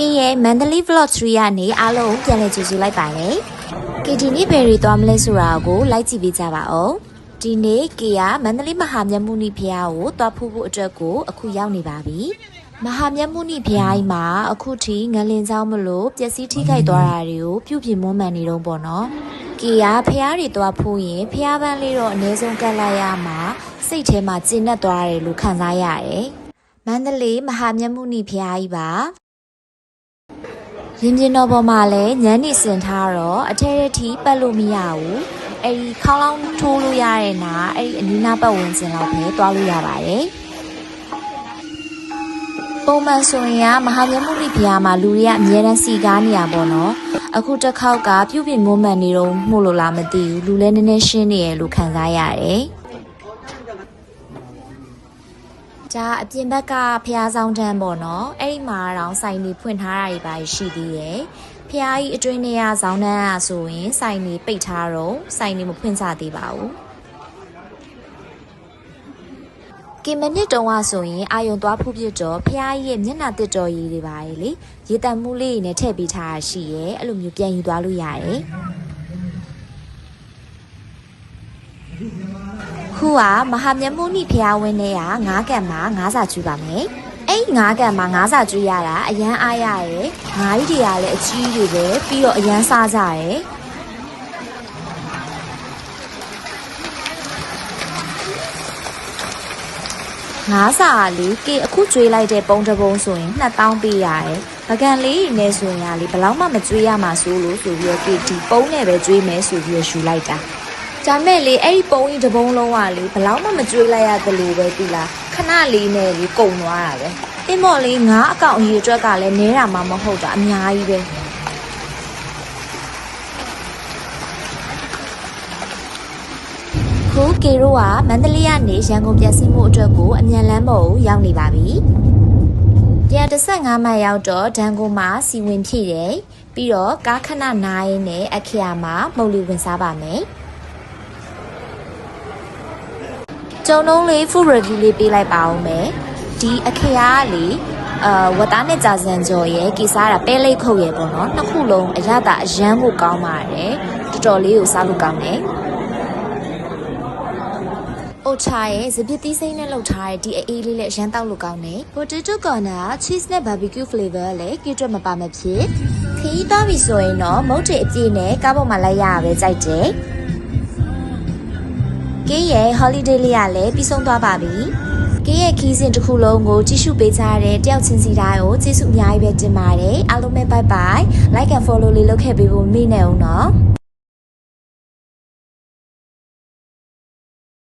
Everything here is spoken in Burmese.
ကင်းရဲ့မန္တလေး vlog 3ကနေအားလုံးပြန်လည်ကြိုဆိုလိုက်ပါတယ်။ကီဒီနေ့ဘယ်ရီသွားမလဲဆိုတာကိုလိုက်ကြည့်ပေးကြပါဦး။ဒီနေ့ကီကမန္တလေးမဟာမြတ်မုနိဘုရားကိုသွားဖို့ဖို့အတွက်ကိုအခုရောက်နေပါပြီ။မဟာမြတ်မုနိဘုရားကြီးမှာအခုထိငလင်ကြောင်းမလို့ပျက်စီးထိခိုက်သွားတာတွေကိုပြုပြင်မွမ်းမံနေတော့ပေါ့နော်။ကီကဖះတွေသွားဖို့ရင်ဖះပန်းလေးတော့အနည်းဆုံးကတ်လိုက်ရမှာစိတ်ထဲမှာကျဉ်တ်သွားတယ်လို့ခံစားရတယ်။မန္တလေးမဟာမြတ်မုနိဘုရားကြီးပါ ရင်ပြင်တော်ပေါ်မှာလည်းညမ်းနေစင်ထားတော့အထဲထဲထိပတ်လို့မရဘူးအဲ့ဒီခေါင်းလောင်းထိုးလို့ရတဲ့နာအဲ့ဒီအနီးနားပတ်ဝန်းကျင်လောက်ပဲတွားလို့ရပါတယ်ပုံမှန်ဆိုရင်ကမဟာမြတ်မုနိဘုရားမှာလူတွေကအများတန်းစီကားနေရပါတော့အခုတစ်ခေါက်ကပြုပြင်မွမ်းမံနေတော့မှုလို့လားမသိဘူးလူလည်းနည်းနည်းရှင်းနေရလို့ခံစားရတယ် ဒါအပြင်ဘက်ကဖျားဆောင်တန်းပေါ့နော်အဲ့ဒီမှာတော့စိုင်နေဖွင့်ထားတာတွေပါရှိသေးတယ်ဖျားကြီးအတွင်းနေရဆောင်တန်းอ่ะဆိုရင်စိုင်နေပိတ်ထားတော့စိုင်နေမဖွင့်ချသေးပါဘူးကင်မနစ်တုံးကဆိုရင်အာယုံသွားဖို့ပြတော့ဖျားကြီးရဲ့မျက်နှာတစ်တော်ရည်တွေပါလေရေတံမှုလေးတွေနဲ့ထည့်ပေးထားတာရှိရဲအဲ့လိုမျိုးပြန်ယူသွားလို့ရတယ် ခုကမဟာမြတ်မုနိဖျားဝင်းထဲကငါးကံမှာငါးစာကျွေးပါမယ်အဲ့ငါးကံမှာငါးစာကျွေးရတာအရန်အားရရဲငါးကြီးတွေကလည်းအကြီးတွေပဲပြီးတော့အရန်စားကြရဲငါးစာလေးကေအခုကျွေးလိုက်တဲ့ပုံတစ်ပုံဆိုရင်2000ပေးရတယ်။ပကံလေးနဲ့ဆိုရင်လေဘယ်လောက်မှမကျွေးရမှာဆိုလို့ဆိုပြီးတော့ကေဒီပုံနဲ့ပဲကျွေးမယ်ဆိုပြီးတော့ယူလိုက်တာ။ ဒါမဲ့လေအဲ့ဒီပုံကြီးတစ်ပုံလုံးကလေဘယ်လောက်မှမကျွေးလိုက်ရတယ်လို့ပဲပြီလား။ခဏလေးနဲ့လေကုံသွားတာပဲ။အင်းမော်လေးငါအကောင့်အရေးအတွက်ကလည်းနဲတာမှမဟုတ်တာအများကြီးပဲ။ခုကေရိုကမန္တလေးကနေရန်ကုန်ပြန်ဆင်းမှုအတွက်ကိုအမြန်လမ်းပေါ်ကိုရောက်နေပါပြီ။115မိုင်ရောက်တော့ဒန်ကိုမှာစီဝင်ဖြည့်တယ်။ပြီးတော့ကားခဏနားရင်းနဲ့အခရာမှာမှုတ်လီဝင်စားပါမယ်။ ကျုံလုံးလေး food review လေးပေးလိုက်ပါဦးမယ်။ဒီအခရာကလေအာဝတ်သားနဲ့ကြာစံကြော်ရဲ့ကိစားတာပဲလိတ်ခုတ်ရဲ့ပေါ့နော်နှစ်ခုလုံးအရသာအရန်ကိုကောင်းပါတယ်တော်တော်လေးကိုစားလို့ကောင်းတယ်အိုချာရဲ့စပစ်သီးစိမ့်နဲ့လုပ်ထားတဲ့ဒီအေးလေးလည်းအရန်တောက်လို့ကောင်းတယ် potato corner cheese နဲ့ barbecue flavor လည်းကိတွက်မပါမဖြစ်ခရီးသွားပြီဆိုရင်တော့မုတ်တေအပြည့်နဲ့ကားပေါ်မှာလိုက်ရရပဲကြိုက်တယ် ကင်းရဲ့ holiday လေးကလည်းပြီးဆုံးသွားပါပြီကင်းရဲ့ခီးစဉ်တစ်ခုလုံးကိုကြည့်ရှုပေးကြတဲ့တယောက်ချင်းစီတိုင်းကိုကျေးဇူးအများကြီးပဲတင်ပါတယ်အားလုံးပဲ bye bye like and follow လေးလုပ်ခဲ့ပေးဖို့မမေ့နဲ့အောင်နော်